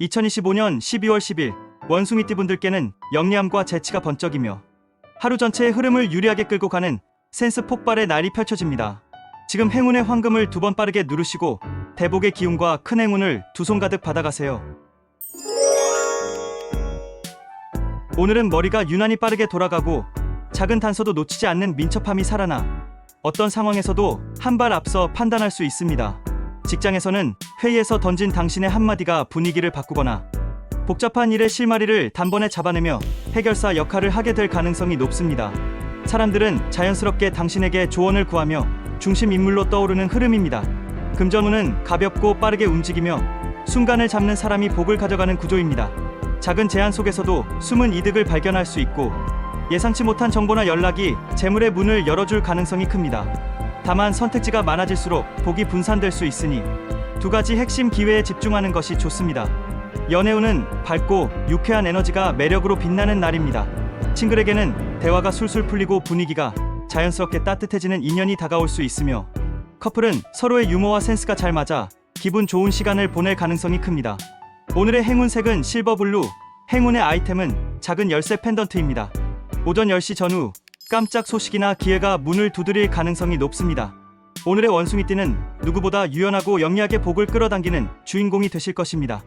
2025년 12월 10일 원숭이띠 분들께는 영리함과 재치가 번쩍이며 하루 전체의 흐름을 유리하게 끌고 가는 센스 폭발의 날이 펼쳐집니다. 지금 행운의 황금을 두 번 빠르게 누르시고 대복의 기운과 큰 행운을 두 손 가득 받아가세요. 오늘은 머리가 유난히 빠르게 돌아가고 작은 단서도 놓치지 않는 민첩함이 살아나 어떤 상황에서도 한 발 앞서 판단할 수 있습니다. 직장에서는 회의에서 던진 당신의 한마디가 분위기를 바꾸거나 복잡한 일의 실마리를 단번에 잡아내며 해결사 역할을 하게 될 가능성이 높습니다. 사람들은 자연스럽게 당신에게 조언을 구하며 중심 인물로 떠오르는 흐름입니다. 금전운은 가볍고 빠르게 움직이며 순간을 잡는 사람이 복을 가져가는 구조입니다. 작은 제한 속에서도 숨은 이득을 발견할 수 있고 예상치 못한 정보나 연락이 재물의 문을 열어줄 가능성이 큽니다. 다만 선택지가 많아질수록 복이 분산될 수 있으니 두 가지 핵심 기회에 집중하는 것이 좋습니다. 연애운은 밝고 유쾌한 에너지가 매력으로 빛나는 날입니다. 친구에게는 대화가 술술 풀리고 분위기가 자연스럽게 따뜻해지는 인연이 다가올 수 있으며 커플은 서로의 유머와 센스가 잘 맞아 기분 좋은 시간을 보낼 가능성이 큽니다. 오늘의 행운색은 실버 블루, 행운의 아이템은 작은 열쇠 펜던트입니다. 오전 10시 전후 깜짝 소식이나 기회가 문을 두드릴 가능성이 높습니다. 오늘의 원숭이띠는 누구보다 유연하고 영리하게 복을 끌어당기는 주인공이 되실 것입니다.